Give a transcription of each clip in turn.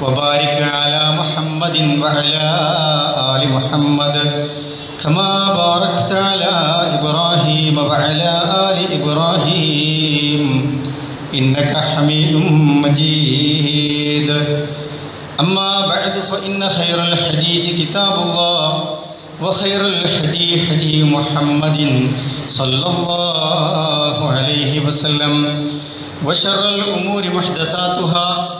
وبارك على محمد وعلى آل محمد كما باركت على إبراهيم وعلى آل إبراهيم إنك حميد مجيد. أما بعد فإن خير الحديث كتاب الله وخير الهدي هدي محمد صلى الله عليه وسلم. وشر الأمور محدثاتها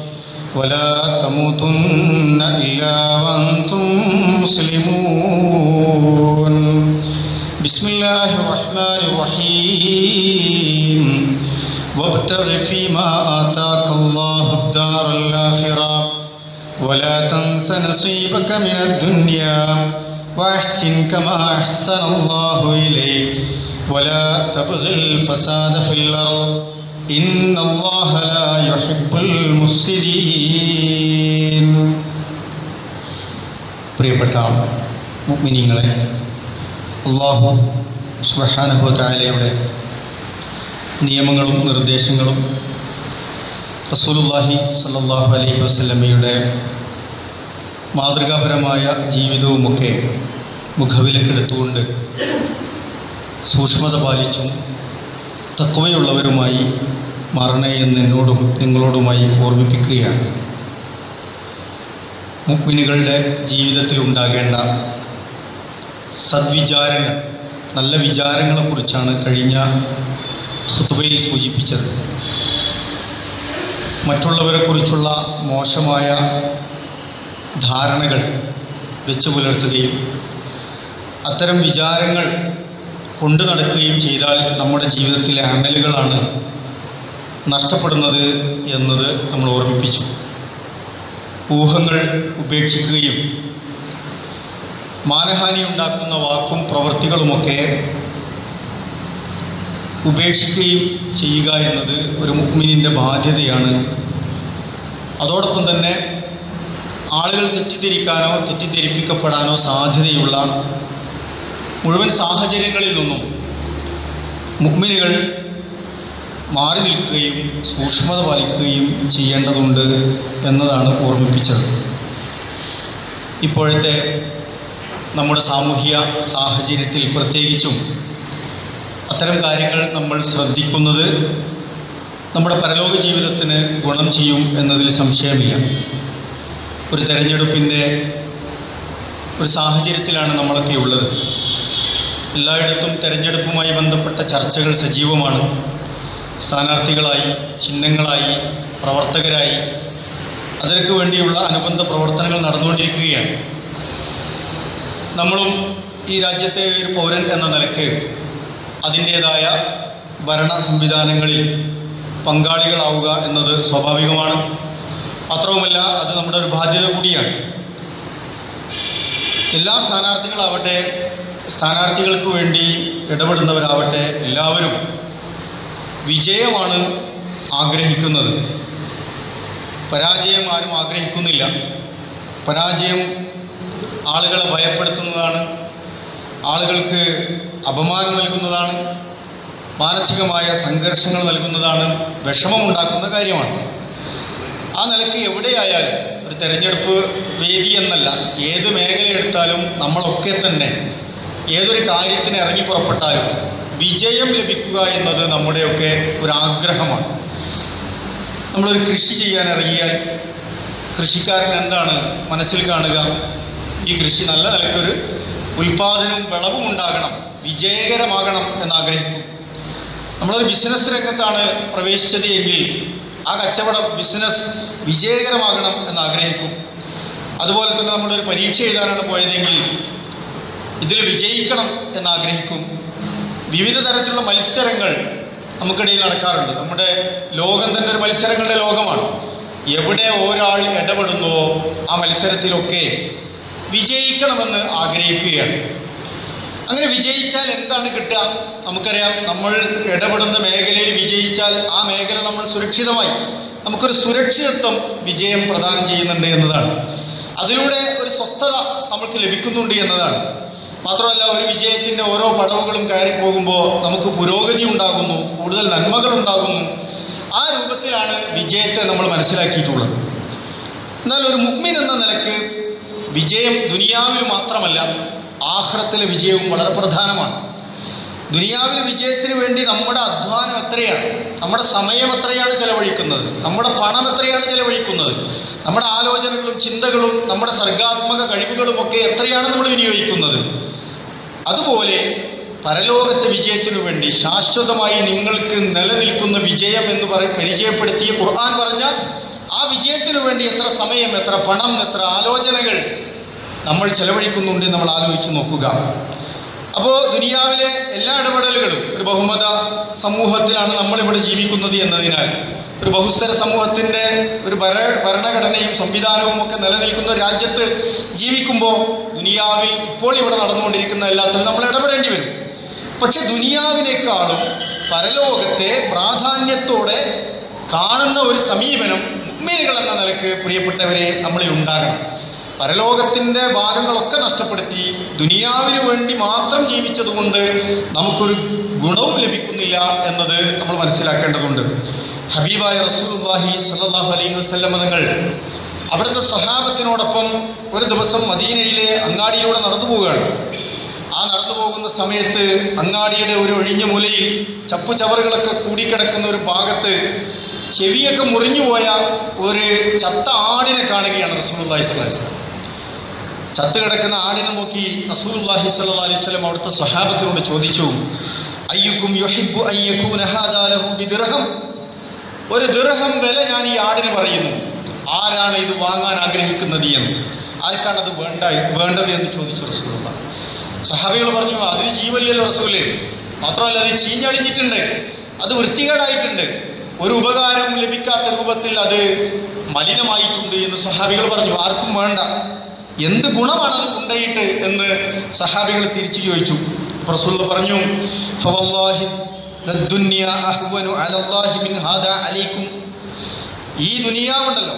ولا تموتن إلا وأنتم مسلمون. بسم الله الرحمن الرحيم. وابتغ فيما آتاك الله الدار الآخرة ولا تنس نصيبك من الدنيا وأحسن كما أحسن الله إليك. ولا تبغ الفساد في الأرض إن الله لا يحب المفسدين പ്രിയപ്പെട്ട മുഗ്മിനിങ്ങളെ അള്ളാഹു സുബഹാനുഭവത്തായാലയുടെ നിയമങ്ങളും നിർദ്ദേശങ്ങളും റസൂലുല്ലാഹി സല്ലാഹു അലൈഹി വസ്ലമയുടെ മാതൃകാപരമായ ജീവിതവുമൊക്കെ മുഖവിലക്കെടുത്തുകൊണ്ട് സൂക്ഷ്മത പാലിച്ചും തക്കവയുള്ളവരുമായി മറണേ എന്ന് എന്നോടും നിങ്ങളോടുമായി ഓർമ്മിപ്പിക്കുകയാണ്. മുക്മിനികളുടെ ജീവിതത്തിൽ ഉണ്ടാകേണ്ട സദ്വിചാരങ്ങൾ നല്ല വിചാരങ്ങളെക്കുറിച്ചാണ് കഴിഞ്ഞ ഹുത്തുബയിൽ സൂചിപ്പിച്ചത്. മറ്റുള്ളവരെക്കുറിച്ചുള്ള മോശമായ ധാരണകൾ വെച്ചു പുലർത്തുകയും അത്തരം വിചാരങ്ങൾ കൊണ്ടു നടക്കുകയും ചെയ്താൽ നമ്മുടെ ജീവിതത്തിലെ അമലുകളാണ് നഷ്ടപ്പെടുന്നത് എന്നത് നമ്മൾ ഓർമ്മിപ്പിച്ചു. ഊഹങ്ങൾ ഉപേക്ഷിക്കുകയും മാനഹാനി ഉണ്ടാക്കുന്ന വാക്കും പ്രവൃത്തികളുമൊക്കെ ഉപേക്ഷിക്കുകയും ചെയ്യുക എന്നത് ഒരു മുക്മിനിന്റെ ബാധ്യതയാണ്. അതോടൊപ്പം തന്നെ ആളുകൾ തെറ്റിദ്ധരിക്കാനോ തെറ്റിദ്ധരിപ്പിക്കപ്പെടാനോ സാധ്യതയുള്ള മുഴുവൻ സാഹചര്യങ്ങളിൽ നിന്നും മുഗ്മിനുകൾ മാറി നിൽക്കുകയും സൂക്ഷ്മത പാലിക്കുകയും ചെയ്യേണ്ടതുണ്ട് എന്നതാണ് ഓർമ്മിപ്പിച്ചത്. ഇപ്പോഴത്തെ നമ്മുടെ സാമൂഹിക സാഹചര്യത്തിൽ പ്രത്യേകിച്ചും അത്തരം കാര്യങ്ങൾ നമ്മൾ ശ്രദ്ധിക്കുന്നത് നമ്മുടെ പരലോക ജീവിതത്തിന് ഗുണം ചെയ്യും എന്നതിൽ സംശയമില്ല. ഒരു തെരഞ്ഞെടുപ്പിന്റെ ഒരു സാഹചര്യത്തിലാണ് നമ്മളൊക്കെ ഉള്ളത്. എല്ലായിടത്തും തെരഞ്ഞെടുപ്പുമായി ബന്ധപ്പെട്ട ചർച്ചകൾ സജീവമാണ്. സ്ഥാനാർത്ഥികളായി ചിഹ്നങ്ങളായി പ്രവർത്തകരായി അതിനൊക്കെ വേണ്ടിയുള്ള അനുബന്ധ പ്രവർത്തനങ്ങൾ നടന്നുകൊണ്ടിരിക്കുകയാണ്. നമ്മളും ഈ രാജ്യത്തെ ഒരു പൗരൻ എന്ന നിലയ്ക്ക് അതിന്റേതായ ഭരണ സംവിധാനങ്ങളിൽ പങ്കാളികളാവുക എന്നത് സ്വാഭാവികമാണ്. മാത്രവുമല്ല അത് നമ്മുടെ ഒരു ബാധ്യത കൂടിയാണ്. എല്ലാ സ്ഥാനാർത്ഥികളാവട്ടെ സ്ഥാനാർത്ഥികൾക്ക് വേണ്ടി ഇടപെടുന്നവരാവട്ടെ എല്ലാവരും വിജയമാണ് ആഗ്രഹിക്കുന്നത്. പരാജയം ആരും ആഗ്രഹിക്കുന്നില്ല. പരാജയം ആളുകളെ ഭയപ്പെടുത്തുന്നതാണ്. ആളുകൾക്ക് അപമാനം നൽകുന്നതാണ്. മാനസികമായ സംഘർഷങ്ങൾ നൽകുന്നതാണ്. വിഷമമുണ്ടാക്കുന്ന കാര്യമാണ്. ആ നിലയ്ക്ക് എവിടെയായാലും ഒരു തെരഞ്ഞെടുപ്പ് വേദി എന്നല്ല ഏത് മേഖല എടുത്താലും നമ്മളൊക്കെ തന്നെ ഏതൊരു കാര്യത്തിന് ഇറങ്ങി പുറപ്പെട്ടാലും വിജയം ലഭിക്കുക എന്നത് നമ്മുടെയൊക്കെ ഒരു ആഗ്രഹമാണ് നമ്മളൊരു കൃഷി ചെയ്യാൻ ഇറങ്ങിയാൽ കൃഷിക്കാരൻ എന്താണ് മനസ്സിൽ കാണുക? ഈ കൃഷി നല്ല നിലക്കൊരു ഉൽപാദനവും വിളവും ഉണ്ടാകണം വിജയകരമാകണം എന്നാഗ്രഹിക്കും. നമ്മളൊരു ബിസിനസ് രംഗത്താണ് പ്രവേശിച്ചത് എങ്കിൽ ആ കച്ചവടം ബിസിനസ് വിജയകരമാകണം എന്നാഗ്രഹിക്കും. അതുപോലെ തന്നെ നമ്മളൊരു പരീക്ഷ എഴുതാനാണ് പോയതെങ്കിൽ ഇതിൽ വിജയിക്കണം എന്നാഗ്രഹിക്കും. വിവിധ തരത്തിലുള്ള മത്സരങ്ങൾ നമുക്കിടയിൽ നടക്കാറുണ്ട്. നമ്മുടെ ലോകം തന്നെ ഒരു മത്സരങ്ങളുടെ ലോകമാണ്. എവിടെ ഒരാൾ ഇടപെടുന്നുവോ ആ മത്സരത്തിലൊക്കെ വിജയിക്കണമെന്ന് ആഗ്രഹിക്കുകയാണ്. അങ്ങനെ വിജയിച്ചാൽ എന്താണ് കിട്ടുക? നമുക്കറിയാം നമ്മൾ ഇടപെടുന്ന മേഖലയിൽ വിജയിച്ചാൽ ആ മേഖല നമ്മൾ സുരക്ഷിതമായി നമുക്കൊരു സുരക്ഷിതത്വം വിജയം പ്രദാനം ചെയ്യുന്നുണ്ട് എന്നതാണ്. അതിലൂടെ ഒരു സ്വസ്ഥത നമുക്ക് ലഭിക്കുന്നുണ്ട് എന്നതാണ്. മാത്രമല്ല ഒരു വിജയത്തിന്റെ ഓരോ പടവുകളും കയറി പോകുമ്പോൾ നമുക്ക് പുരോഗതി ഉണ്ടാകുന്നു കൂടുതൽ നന്മകൾ ഉണ്ടാകുന്നു. ആ രൂപത്തിലാണ് വിജയത്തെ നമ്മൾ മനസ്സിലാക്കിയിട്ടുള്ളത്. എന്നാൽ ഒരു മുഗ്മിൻ എന്ന നിലയ്ക്ക് വിജയം ദുനിയാവിൽ മാത്രമല്ല ആഹ്റത്തിലെ വിജയവും വളരെ പ്രധാനമാണ്. ദുനിയാവിലെ വിജയത്തിന് വേണ്ടി നമ്മുടെ അധ്വാനം എത്രയാണ്? നമ്മുടെ സമയം എത്രയാണ് ചെലവഴിക്കുന്നത്? നമ്മുടെ പണം എത്രയാണ് ചെലവഴിക്കുന്നത്? നമ്മുടെ ആലോചനകളും ചിന്തകളും നമ്മുടെ സർഗാത്മക കഴിവുകളും ഒക്കെ എത്രയാണ് നമ്മൾ വിനിയോഗിക്കുന്നത്? അതുപോലെ പരലോകത്തെ വിജയത്തിനു വേണ്ടി ശാശ്വതമായി നിങ്ങൾക്ക് നിലനിൽക്കുന്ന വിജയം എന്ന് പറ പരിചയപ്പെടുത്തിയ ഖുർആൻ പറഞ്ഞ ആ വിജയത്തിനു വേണ്ടി എത്ര സമയം എത്ര പണം എത്ര ആലോചനകൾ നമ്മൾ ചെലവഴിക്കുന്നുണ്ട് നമ്മൾ ആലോചിച്ച് നോക്കുക. അപ്പോൾ ദുനിയാവിലെ എല്ലാ ഇടപെടലുകളും ഒരു ബഹുമത സമൂഹത്തിലാണ് നമ്മളിവിടെ ജീവിക്കുന്നത് എന്നതിനാൽ ഒരു ബഹുസ്വര സമൂഹത്തിന്റെ ഒരു ഭര ഭരണഘടനയും സംവിധാനവും ഒക്കെ നിലനിൽക്കുന്ന ഒരു രാജ്യത്ത് ജീവിക്കുമ്പോൾ ദുനിയാവിൽ ഇപ്പോൾ ഇവിടെ നടന്നുകൊണ്ടിരിക്കുന്ന എല്ലാത്തിലും നമ്മൾ ഇടപെടേണ്ടി വരും. പക്ഷെ ദുനിയാവിനേക്കാളും പരലോകത്തെ പ്രാധാന്യത്തോടെ കാണുന്ന ഒരു സമീപനം മീനുകൾ എന്ന നിലയ്ക്ക് പ്രിയപ്പെട്ടവരെ നമ്മളിൽ ഉണ്ടാകണം. പരലോകത്തിന്റെ ഭാഗങ്ങളൊക്കെ നഷ്ടപ്പെടുത്തി ദുനിയാവിന് വേണ്ടി മാത്രം ജീവിച്ചതുകൊണ്ട് നമുക്കൊരു ഗുണവും ലഭിക്കുന്നില്ല എന്നത് നമ്മൾ മനസ്സിലാക്കേണ്ടതുണ്ട്. ഹബീബായ റസൂൽഹി സല്ലാഹു അലൈഹി വസല്ലം തങ്ങൾ അവിടുത്തെ സ്വഹാബത്തിനോടൊപ്പം ഒരു ദിവസം മദീനയിലെ അങ്ങാടിയിലൂടെ നടന്നു പോവുകയാണ്. ആ നടന്നു പോകുന്ന സമയത്ത് അങ്ങാടിയുടെ ഒരു ഒഴിഞ്ഞ മൂലയിൽ ചപ്പു ചവറുകളൊക്കെ കൂടിക്കിടക്കുന്ന ഒരു ഭാഗത്ത് ചെവിയൊക്കെ മുറിഞ്ഞുപോയ ഒരു ചത്ത ആടിനെ കാണുകയാണ് റസൂലുള്ളാഹി സ്വല്ലല്ലാഹു അലൈഹി വസല്ലം ചത്ത് കിടക്കുന്ന ആടിനെ നോക്കി റസൂലുള്ളാഹി സ്വല്ലല്ലാഹി അലൈഹി വസല്ലം അവിടുത്തെ സ്വഹാബത്തിനോട് ചോദിച്ചു അയ്യുക്കും യുഹിബ്ബു അൻ യകൂന ഹാദാ ബിദിർഹം? ഒരു ദിർഹം വില ഞാൻ ഈ ആടിന് പറയുന്നു. ആരാണ് ഇത് വാങ്ങാൻ ആഗ്രഹിക്കുന്നത് എന്ന്? ആർക്കാണ് അത് വേണ്ട വേണ്ടത് എന്ന് ചോദിച്ചു റസൂലുള്ള സഹാബികൾ പറഞ്ഞു അതിന് ജീവല്ലല്ലോ റസൂൽ. മാത്രമല്ല അത് ചീഞ്ഞടിഞ്ഞിട്ടുണ്ട്. അത് വൃത്തികേടായിട്ടുണ്ട്. ഒരു ഉപകാരവും ലഭിക്കാത്ത രൂപത്തിൽ അത് മലിനമായിട്ടുണ്ട് എന്ന് സഹാബികൾ പറഞ്ഞു. ആർക്കും വേണ്ട. എന്ത് ഗുണമാണ് അത് ഉണ്ടായിട്ട് എന്ന് സഹാബികൾ തിരിച്ചു ചോദിച്ചു. പ്രസുള്ള പറഞ്ഞു ഈ ദുനിയാവുണ്ടല്ലോ.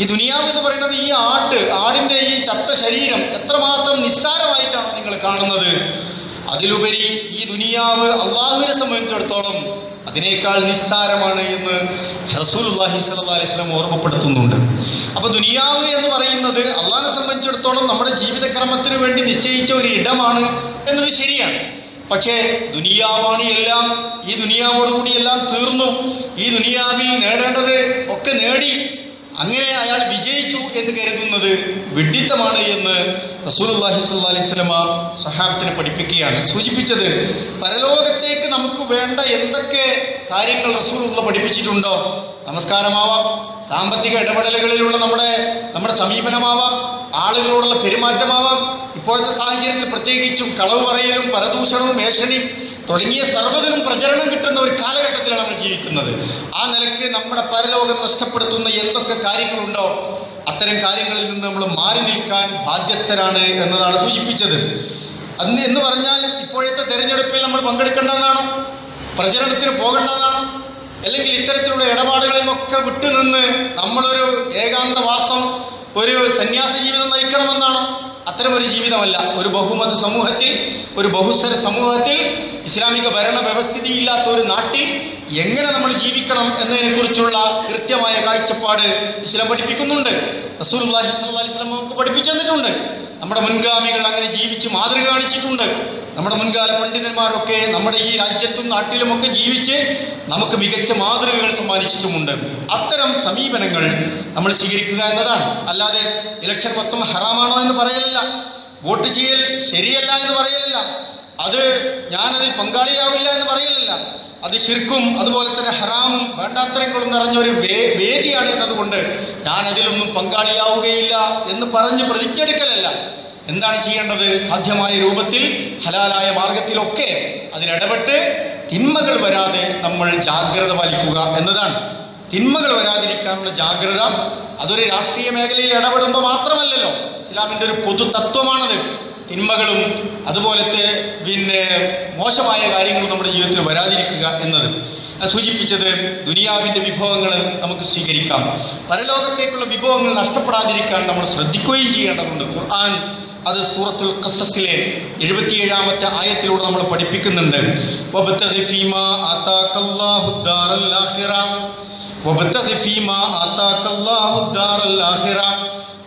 ഈ ദുനിയാവ് എന്ന് പറയുന്നത് ഈ ആട്ട് ആടിന്റെ ഈ ചത്ത ശരീരം എത്രമാത്രം നിസ്സാരമായിട്ടാണ് നിങ്ങൾ കാണുന്നത്. അതിലുപരി ഈ ദുനിയാവ് അള്ളാഹുവിനെ സംബന്ധിച്ചിടത്തോളം അതിനേക്കാൾ നിസ്സാരമാണ് എന്ന് റസൂലുള്ളാഹി സല്ലാ അലൈഹി സ്വലം ഓർമ്മപ്പെടുത്തുന്നുണ്ട്. അപ്പൊ ദുനിയാവ് എന്ന് പറയുന്നത് അള്ളാഹിനെ സംബന്ധിച്ചിടത്തോളം നമ്മുടെ ജീവിതക്രമത്തിന് വേണ്ടി നിശ്ചയിച്ച ഒരു ഇടമാണ് എന്നത് ശരിയാണ്. പക്ഷേ ദുനിയാവാണ് എല്ലാം ഈ ദുനിയാവോടുകൂടി എല്ലാം തീർന്നു. ഈ ദുനിയാവിൽ നേടേണ്ടത് ഒക്കെ നേടി. അങ്ങനെ അയാൾ വിജയിച്ചു എന്ന് കരുതുന്നത് വിഡിത്തമാണ് എന്ന് റസൂലുള്ളാഹി സ്വല്ലല്ലാഹി അലൈഹി വസല്ലമ സഹാബത്തിനെ പഠിപ്പിക്കുകയാണ്. സൂചിപ്പിച്ചത് പരലോകത്തേക്ക് നമുക്ക് വേണ്ട എന്തൊക്കെ കാര്യങ്ങൾ റസൂലുള്ള പഠിപ്പിച്ചിട്ടുണ്ടോ? നമസ്കാരമാവാം. സാമ്പത്തിക ഇടപെടലുകളിലുള്ള നമ്മുടെ നമ്മുടെ സമീപനമാവാം. ആളുകളോടുള്ള പെരുമാറ്റമാവാം. ഇപ്പോഴത്തെ സാഹചര്യത്തിൽ പ്രത്യേകിച്ചും കളവ് പറയലും പരദൂഷണവും ഏഷണിയും തുടങ്ങിയ സർവതിനും പ്രചരണം കിട്ടുന്ന ഒരു കാലഘട്ടത്തിലാണ് നമ്മൾ ജീവിക്കുന്നത്. ആ നിലയ്ക്ക് നമ്മുടെ പരലോകം നഷ്ടപ്പെടുത്തുന്ന എന്തൊക്കെ കാര്യങ്ങളുണ്ടോ അത്തരം കാര്യങ്ങളിൽ നിന്ന് നമ്മൾ മാറി നിൽക്കാൻ ബാധ്യസ്ഥരാണ് എന്നതാണ് സൂചിപ്പിച്ചത്. അന്ന് എന്ന് പറഞ്ഞാൽ ഇപ്പോഴത്തെ തെരഞ്ഞെടുപ്പിൽ നമ്മൾ പങ്കെടുക്കേണ്ടതാണോ? പ്രചരണത്തിന് പോകേണ്ടതാണോ? അല്ലെങ്കിൽ ഇത്തരത്തിലുള്ള ഇടപാടുകളിൽ നിന്നൊക്കെ വിട്ടുനിന്ന് നമ്മളൊരു ഏകാന്തവാസം ഒരു സന്യാസ ജീവിതം നയിക്കണമെന്നാണോ അത്തരം ഒരു ജീവിതമല്ല. ഒരു ബഹുമത സമൂഹത്തിൽ ഒരു ബഹുസ്വര സമൂഹത്തിൽ ഇസ്ലാമിക ഭരണ വ്യവസ്ഥിതിയില്ലാത്ത ഒരു നാട്ടിൽ എങ്ങനെ നമ്മൾ ജീവിക്കണം എന്നതിനെക്കുറിച്ചുള്ള കൃത്യമായ കാഴ്ചപ്പാട് ഇസ്ലാം പഠിപ്പിക്കുന്നുണ്ട്. സ്വല്ലല്ലാഹി അലൈഹി നമുക്ക് പഠിപ്പിച്ചു തന്നിട്ടുണ്ട്. നമ്മുടെ മുൻഗാമികൾ അങ്ങനെ ജീവിച്ച് മാതൃക കാണിച്ചിട്ടുണ്ട്. നമ്മുടെ മുൻകാല പണ്ഡിതന്മാരൊക്കെ നമ്മുടെ ഈ രാജ്യത്തും നാട്ടിലുമൊക്കെ ജീവിച്ച് നമുക്ക് മികച്ച മാതൃകകൾ സമ്മാനിച്ചിട്ടുമുണ്ട്. അത്തരം സമീപനങ്ങൾ നമ്മൾ സ്വീകരിക്കുക എന്നതാണ്. അല്ലാതെ ഇലക്ഷൻ മൊത്തം ഹറാമാണോ എന്ന് പറയലല്ല. വോട്ട് ചെയ്യൽ ശരിയല്ല എന്ന് പറയലല്ല. അത് ഞാനതിൽ പങ്കാളിയാവില്ല എന്ന് പറയലല്ല. അത് ശിർക്കും അതുപോലെ തന്നെ ഹറാമും വേണ്ടാത്തരങ്ങളും നിറഞ്ഞ ഒരു വേദിയാണ് എന്നതുകൊണ്ട് ഞാൻ അതിലൊന്നും പങ്കാളിയാവുകയില്ല എന്ന് പറഞ്ഞ് പ്രതിജ്ഞയെടുക്കലല്ല. എന്താണ് ചെയ്യേണ്ടത്? സാധ്യമായ രൂപത്തിൽ ഹലാലായ മാർഗത്തിലൊക്കെ അതിലിടപെട്ട് തിന്മകൾ വരാതെ നമ്മൾ ജാഗ്രത പാലിക്കുക എന്നതാണ്. തിന്മകൾ വരാതിരിക്കാനുള്ള ജാഗ്രത അതൊരു രാഷ്ട്രീയ മേഖലയിൽ ഇടപെടുമ്പോൾ മാത്രമല്ലല്ലോ. ഇസ്ലാമിന്റെ ഒരു പൊതു തത്വമാണത് തിന്മകളും അതുപോലത്തെ പിന്നെ മോശമായ കാര്യങ്ങളും നമ്മുടെ ജീവിതത്തിൽ വരാതിരിക്കുക എന്നത്. സൂചിപ്പിച്ചത് ദുനിയാവിന്റെ വിഭവങ്ങൾ നമുക്ക് സ്വീകരിക്കാം. പരലോകത്തേക്കുള്ള വിഭവങ്ങൾ നഷ്ടപ്പെടാതിരിക്കാൻ നമ്മൾ ശ്രദ്ധിക്കുകയും ചെയ്യേണ്ടതുണ്ട്. ഖുർആൻ അത് സൂറത്തുൽ ഖസസിലെ എഴുപത്തിയേഴാമത്തെ ആയത്തിലൂടെ നമ്മൾ പഠിപ്പിക്കുന്നുണ്ട്.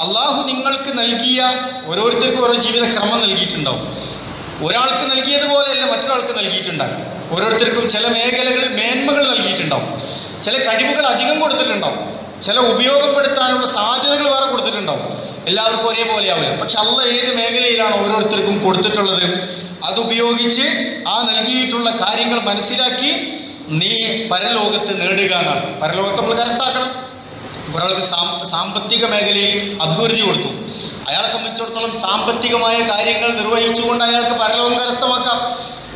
അള്ളാഹു നിങ്ങൾക്ക് നൽകിയ ഓരോരുത്തർക്കും ഓരോ ജീവിത ക്രമം നൽകിയിട്ടുണ്ടാവും. ഒരാൾക്ക് നൽകിയതുപോലെയല്ല മറ്റൊരാൾക്ക് നൽകിയിട്ടുണ്ടാകും. ഓരോരുത്തർക്കും ചില മേഖലകൾ മേന്മകൾ നൽകിയിട്ടുണ്ടാവും. ചില കഴിവുകൾ അധികം കൊടുത്തിട്ടുണ്ടാവും. ചില ഉപയോഗപ്പെടുത്താനുള്ള സാധ്യതകൾ വേറെ കൊടുത്തിട്ടുണ്ടാവും. എല്ലാവർക്കും ഒരേപോലെയാവില്ല പക്ഷെ അള്ള ഏത് മേഖലയിലാണ് ഓരോരുത്തർക്കും കൊടുത്തിട്ടുള്ളത്? അതുപയോഗിച്ച് ആ നൽകിയിട്ടുള്ള കാര്യങ്ങൾ മനസ്സിലാക്കി നീ പരലോകത്ത് നേടുക എന്നാണ്. പരലോകത്ത് നമ്മൾ കരസ്ഥാക്കണം ഒരാൾക്ക് സാമ്പത്തിക മേഖലയിൽ അഭിവൃദ്ധി കൊടുത്തു. അയാളെ സംബന്ധിച്ചിടത്തോളം സാമ്പത്തികമായ കാര്യങ്ങൾ നിർവഹിച്ചുകൊണ്ട് അയാൾക്ക് പരലോകം കരസ്ഥമാക്കാം.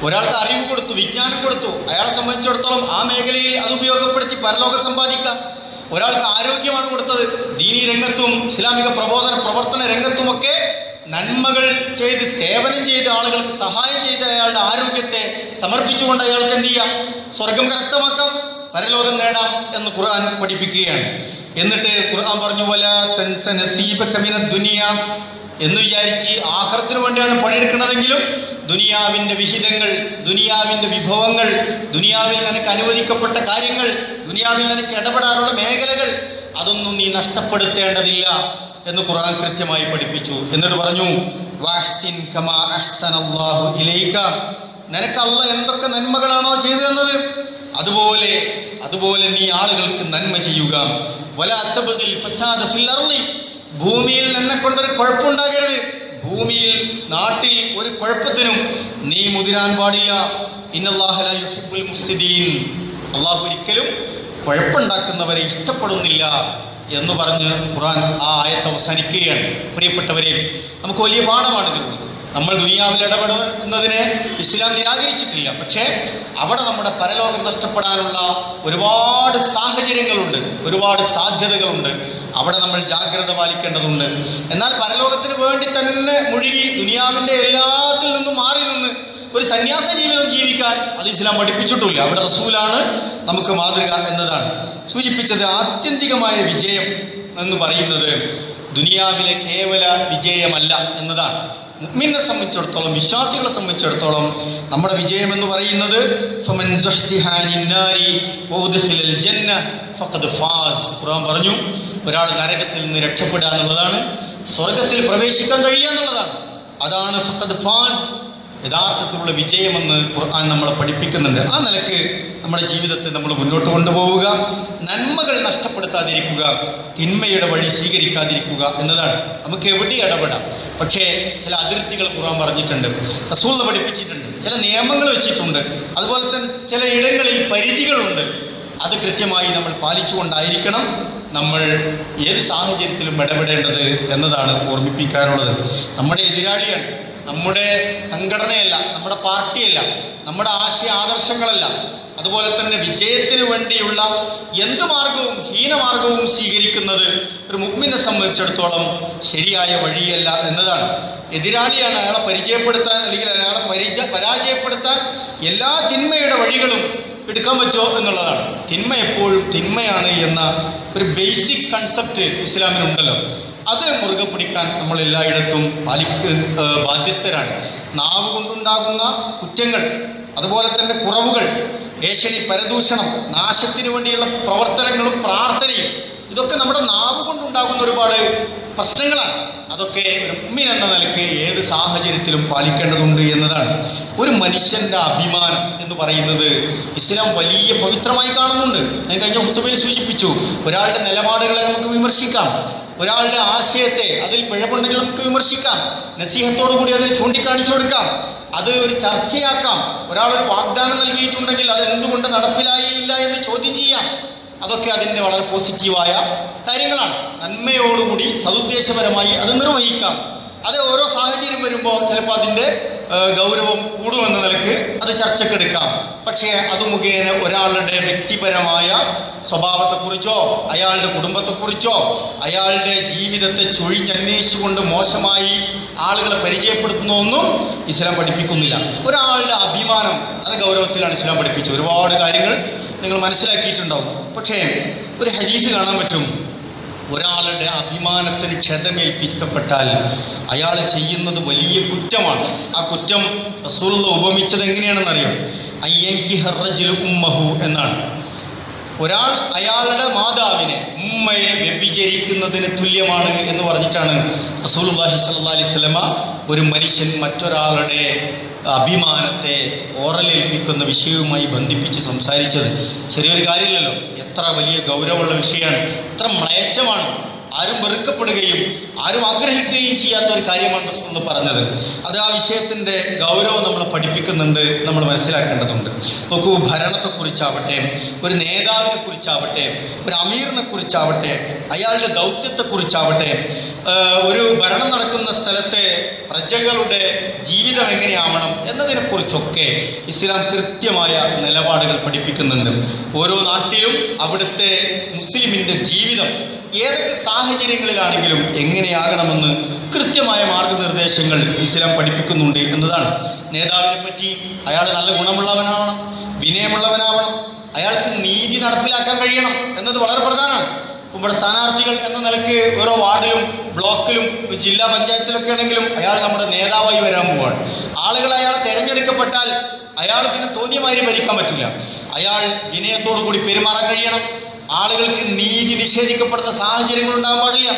ഒരാൾക്ക് അറിവ് കൊടുത്തു വിജ്ഞാനം കൊടുത്തു. അയാളെ സംബന്ധിച്ചിടത്തോളം ആ മേഖലയിൽ അത് ഉപയോഗപ്പെടുത്തി പരലോകം സമ്പാദിക്കാം. ഒരാൾക്ക് ആരോഗ്യമാണ് കൊടുത്തത്. ദീനി രംഗത്തും ഇസ്ലാമിക പ്രബോധന പ്രവർത്തന രംഗത്തുമൊക്കെ നന്മകൾ ചെയ്ത് സേവനം ചെയ്ത ആളുകൾക്ക് സഹായം ചെയ്ത് അയാളുടെ ആരോഗ്യത്തെ സമർപ്പിച്ചുകൊണ്ട് അയാൾക്ക് എന്ത് ചെയ്യാം? സ്വർഗം കരസ്ഥമാക്കാം. പരലോകം നേടാം എന്ന് ഖുർആൻ പഠിപ്പിക്കുകയാണ്. എന്നിട്ട് ഖുർആൻ പറഞ്ഞു പോലെ ദുനിയ എന്ന് വിചാരിച്ച് ആഹ്റത്തിന് വേണ്ടിയാണ് പണിയെടുക്കുന്നതെങ്കിലും ദുനിയാവിന്റെ വിഹിതങ്ങൾ ദുനിയാവിന്റെ വിഭവങ്ങൾ ദുനിയാവിൽ നിനക്ക് അനുവദിക്കപ്പെട്ട കാര്യങ്ങൾ ദുനിയാവിൽ നിനക്ക് ഇടപെടാനുള്ള മേഖലകൾ അതൊന്നും നീ നഷ്ടപ്പെടുത്തേണ്ടതില്ല എന്ന് ഖുർആൻ കൃത്യമായി പഠിപ്പിച്ചു. എന്നിട്ട് പറഞ്ഞു "വഅഹ്സിൻ കമാ അഹ്സനല്ലാഹു ഇലൈക." നിനക്ക് അല്ല എന്തൊക്കെ നന്മകളാണോ ചെയ്തു തന്നത്? അതുപോലെ അതുപോലെ നീ ആളുകൾക്ക് നന്മ ചെയ്യുക. ഭൂമിയിൽ നിന്നെ കൊണ്ടൊരു കുഴപ്പമുണ്ടാകരുത്. ഭൂമിയിൽ നാട്ടിൽ ഒരു കുഴപ്പത്തിനും നീ മുതിരാൻ പാടില്ല. ഇന്നല്ലാഹു ലാ യുഹിബ്ബുൽ മുഫ്സിദീൻ. അള്ളാഹു ഒരിക്കലും കുഴപ്പമുണ്ടാക്കുന്നവരെ ഇഷ്ടപ്പെടുന്നില്ല എന്ന് പറഞ്ഞ് ഖുറാൻ ആ ആയത്ത് അവസാനിക്കുകയാണ്. പ്രിയപ്പെട്ടവരെ നമുക്ക് വലിയ പാഠമാണ് നമ്മൾ ദുനിയാവിൽ ഇടപെടുന്നതിനെ ഇസ്ലാം നിരാകരിച്ചിട്ടില്ല. പക്ഷേ അവിടെ നമ്മുടെ പരലോകം നഷ്ടപ്പെടാനുള്ള ഒരുപാട് സാഹചര്യങ്ങളുണ്ട് ഒരുപാട് സാധ്യതകളുണ്ട്. അവിടെ നമ്മൾ ജാഗ്രത പാലിക്കേണ്ടതുണ്ട്. എന്നാൽ പരലോകത്തിന് വേണ്ടി തന്നെ മുഴുകി ദുനിയാവിന്റെ എല്ലാത്തിൽ നിന്നും മാറി നിന്ന് ഒരു സന്യാസ ജീവിതം ജീവിക്കാൻ അത് ഇസ്ലാം പഠിപ്പിച്ചിട്ടില്ല. അവിടെ റസൂലാണ് നമുക്ക് മാതൃക എന്നതാണ്. സൂചിപ്പിച്ചത് ആത്യന്തികമായ വിജയം എന്ന് പറയുന്നത് ദുനിയാവിലെ കേവല വിജയമല്ല എന്നതാണ്. മുഅ്മിനെ സംബന്ധിച്ചിടത്തോളം വിശ്വാസികളെ സംബന്ധിച്ചിടത്തോളം നമ്മുടെ വിജയം എന്ന് പറയുന്നത് പറഞ്ഞു ഒരാൾ നരകത്തിൽ നിന്ന് രക്ഷപ്പെടുക എന്നുള്ളതാണ് സ്വർഗത്തിൽ പ്രവേശിക്കാൻ കഴിയുക എന്നുള്ളതാണ് അതാണ് ഫാസ്. യഥാർത്ഥത്തിലുള്ള വിജയമെന്ന് ഖുർആൻ നമ്മളെ പഠിപ്പിക്കുന്നുണ്ട്. ആ നിലയ്ക്ക് നമ്മുടെ ജീവിതത്തെ നമ്മൾ മുന്നോട്ട് കൊണ്ടുപോവുക നന്മകൾ നഷ്ടപ്പെടുത്താതിരിക്കുക തിന്മയുടെ വഴി സ്വീകരിക്കാതിരിക്കുക എന്നതാണ്. നമുക്ക് എവിടെ ഇടപെടാം? പക്ഷേ ചില അതിർത്തികൾ ഖുർആൻ പറഞ്ഞിട്ടുണ്ട് റസൂൽ പഠിപ്പിച്ചിട്ടുണ്ട് ചില നിയമങ്ങൾ വെച്ചിട്ടുണ്ട് അതുപോലെ തന്നെ ചില ഇടങ്ങളിൽ പരിധികളുണ്ട്. അത് കൃത്യമായി നമ്മൾ പാലിച്ചുകൊണ്ടായിരിക്കണം നമ്മൾ ഏത് സാഹചര്യത്തിലും ഇടപെടേണ്ടത് എന്നതാണ് ഓർമ്മിപ്പിക്കാനുള്ളത്. നമ്മുടെ എതിരാളിയാണ്. നമ്മുടെ സംഘടനയല്ല നമ്മുടെ പാർട്ടിയല്ല നമ്മുടെ ആശയ ആദർശങ്ങളല്ല. അതുപോലെ തന്നെ വിജയത്തിന് വേണ്ടിയുള്ള എന്ത് മാർഗവും ഹീനമാർഗവും സ്വീകരിക്കുന്നത് ഒരു മുഗ്മിനെ സംബന്ധിച്ചിടത്തോളം ശരിയായ വഴിയല്ല എന്നതാണ്. എതിരാളിയാണ് അയാളെ പരിചയപ്പെടുത്താൻ അല്ലെങ്കിൽ അയാളെ പരിച പരാജയപ്പെടുത്താൻ എല്ലാ തിന്മയുടെ വഴികളും എടുക്കാൻ പറ്റുമോ എന്നുള്ളതാണ്. തിന്മ എപ്പോഴും തിന്മയാണ് എന്ന ഒരു ബേസിക് കൺസെപ്റ്റ് ഇസ്ലാമിനുണ്ടല്ലോ അത് മുറുകെ പിടിക്കാൻ നമ്മൾ എല്ലായിടത്തും പാലിക്ക ബാധ്യസ്ഥരാണ്. നാവ് കൊണ്ടുണ്ടാകുന്ന കുറ്റങ്ങൾ അതുപോലെ തന്നെ കുറവുകൾ ഏശനി പരദൂഷണം നാശത്തിന് വേണ്ടിയുള്ള പ്രവർത്തനങ്ങളും പ്രാർത്ഥനയും ഇതൊക്കെ നമ്മുടെ നാവ് കൊണ്ടുണ്ടാകുന്ന ഒരുപാട് പ്രശ്നങ്ങളാണ്. അതൊക്കെ ഒരു ഉമ്മിൻ എന്ന നിലയ്ക്ക് ഏത് സാഹചര്യത്തിലും പാലിക്കേണ്ടതുണ്ട് എന്നതാണ്. ഒരു മനുഷ്യന്റെ അഭിമാനം എന്ന് പറയുന്നത് ഇസ്ലാം വലിയ പവിത്രമായി കാണുന്നുണ്ട്. ഞാൻ കഴിഞ്ഞ ഹുത്തുബയിൽ സൂചിപ്പിച്ചു ഒരാളുടെ നിലപാടുകളെ നമുക്ക് വിമർശിക്കാം. ഒരാളുടെ ആശയത്തെ അതിൽ പിഴവുണ്ടെങ്കിൽ നമുക്ക് വിമർശിക്കാം. നസീഹത്തോടു കൂടി അതിൽ ചൂണ്ടിക്കാണിച്ചു കൊടുക്കാം. അത് ഒരു ചർച്ചയാക്കാം. ഒരാൾ ഒരു വാഗ്ദാനം നൽകിയിട്ടുണ്ടെങ്കിൽ അത് എന്തുകൊണ്ട് നടപ്പിലായില്ല എന്ന് ചോദ്യം ചെയ്യാം. അതൊക്കെ അതിന്റെ വളരെ പോസിറ്റീവായ കാര്യങ്ങളാണ്. നന്മയോടുകൂടി സദുദ്ദേശപരമായി അത് നിർവഹിക്കാം. അത് ഓരോ സാഹചര്യം വരുമ്പോൾ ചിലപ്പോൾ അതിന്റെ ഗൗരവം കൂടുമെന്ന നിലയ്ക്ക് അത് ചർച്ചക്കെടുക്കാം പക്ഷേ അത് മുഖേന ഒരാളുടെ വ്യക്തിപരമായ സ്വഭാവത്തെക്കുറിച്ചോ അയാളുടെ കുടുംബത്തെക്കുറിച്ചോ അയാളുടെ ജീവിതത്തെ ചൊഴിഞ്ഞന്വേഷിച്ചുകൊണ്ട് മോശമായി ആളുകളെ പരിചയപ്പെടുത്തുന്നൊന്നും ഇസ്ലാം പഠിപ്പിക്കുന്നില്ല. ഒരാളുടെ അഭിമാനം അത് ഗൗരവത്തിലാണ് ഇസ്ലാം പഠിപ്പിച്ചത്. ഒരുപാട് കാര്യങ്ങൾ നിങ്ങൾ മനസ്സിലാക്കിയിട്ടുണ്ടാവും. പക്ഷേ ഒരു ഹദീസ് കാണാൻ പറ്റും. ഒരാളുടെ അഭിമാനത്തിന് ക്ഷതമേൽപ്പിക്കപ്പെട്ടാൽ അയാൾ ചെയ്യുന്നത് വലിയ കുറ്റമാണ്. ആ കുറ്റം റസൂലുള്ള ഉപമിച്ചത് എങ്ങനെയാണെന്നറിയാം? അയ്യൻകി ഹർറജിലു ഉമ്മഹു എന്നാണ്. ഒരാൾ അയാളുടെ മാതാവിനെ ഉമ്മയെ വ്യഭിചരിക്കുന്നതിന് തുല്യമാണ് എന്ന് പറഞ്ഞിട്ടാണ് റസൂലുള്ളാഹി സ്വല്ലല്ലാഹി അലൈഹി വസല്ലമ ഒരു മനുഷ്യൻ മറ്റൊരാളുടെ അഭിമാനത്തെ ഓറലേൽപ്പിക്കുന്ന വിഷയവുമായി ബന്ധിപ്പിച്ച് സംസാരിച്ചത് ചെറിയൊരു കാര്യമില്ലല്ലോ. എത്ര വലിയ ഗൗരവമുള്ള വിഷയമാണ്. എത്ര മ്ലേച്ഛമാണ്. ആരും വെറുക്കപ്പെടുകയും ആരും ആഗ്രഹിക്കുകയും ചെയ്യാത്ത ഒരു കാര്യമാണ് എന്ന് പറഞ്ഞത്. അത് ആ വിഷയത്തിന്റെ ഗൗരവം നമ്മൾ പഠിപ്പിക്കുന്നുണ്ട് നമ്മൾ മനസ്സിലാക്കേണ്ടതുണ്ട്. നോക്കൂ ഭരണത്തെക്കുറിച്ചാവട്ടെ ഒരു നേതാവിനെ കുറിച്ചാവട്ടെ ഒരു അമീറിനെ കുറിച്ചാവട്ടെ അയാളുടെ ദൗത്യത്തെക്കുറിച്ചാവട്ടെ കുറിച്ചാവട്ടെ ഒരു ഭരണം നടക്കുന്ന സ്ഥലത്തെ പ്രജകളുടെ ജീവിതം എങ്ങനെയാവണം എന്നതിനെക്കുറിച്ചൊക്കെ ഇസ്ലാം കൃത്യമായ നിലപാടുകൾ പഠിപ്പിക്കുന്നുണ്ട്. ഓരോ നാട്ടിലും അവിടുത്തെ മുസ്ലിമിന്റെ ജീവിതം ഏതൊക്കെ സാഹചര്യങ്ങളിലാണെങ്കിലും എങ്ങനെയാകണമെന്ന് കൃത്യമായ മാർഗനിർദ്ദേശങ്ങൾ ഇസ്ലാം പഠിപ്പിക്കുന്നുണ്ട് എന്നതാണ്. നേതാവിനെ പറ്റി അയാൾ നല്ല ഗുണമുള്ളവനാവണം വിനയമുള്ളവനാവണം അയാൾക്ക് നീതി നടപ്പിലാക്കാൻ കഴിയണം എന്നത് വളരെ പ്രധാനമാണ്. ഇവിടെ സ്ഥാനാർത്ഥികൾ എന്ന നിലയ്ക്ക് ഓരോ വാർഡിലും ബ്ലോക്കിലും ജില്ലാ പഞ്ചായത്തിലൊക്കെ ആണെങ്കിലും അയാൾ നമ്മുടെ നേതാവായി വരാൻ പോവാണ്. ആളുകൾ അയാൾ തിരഞ്ഞെടുക്കപ്പെട്ടാൽ അയാൾ പിന്നെ തോന്നിയ മാതിരി ഭരിക്കാൻ പറ്റില്ല. അയാൾ വിനയത്തോടു കൂടി പെരുമാറാൻ കഴിയണം. ആളുകൾക്ക് നീതി നിഷേധിക്കപ്പെടുന്ന സാഹചര്യങ്ങൾ ഉണ്ടാകാൻ പാടില്ല.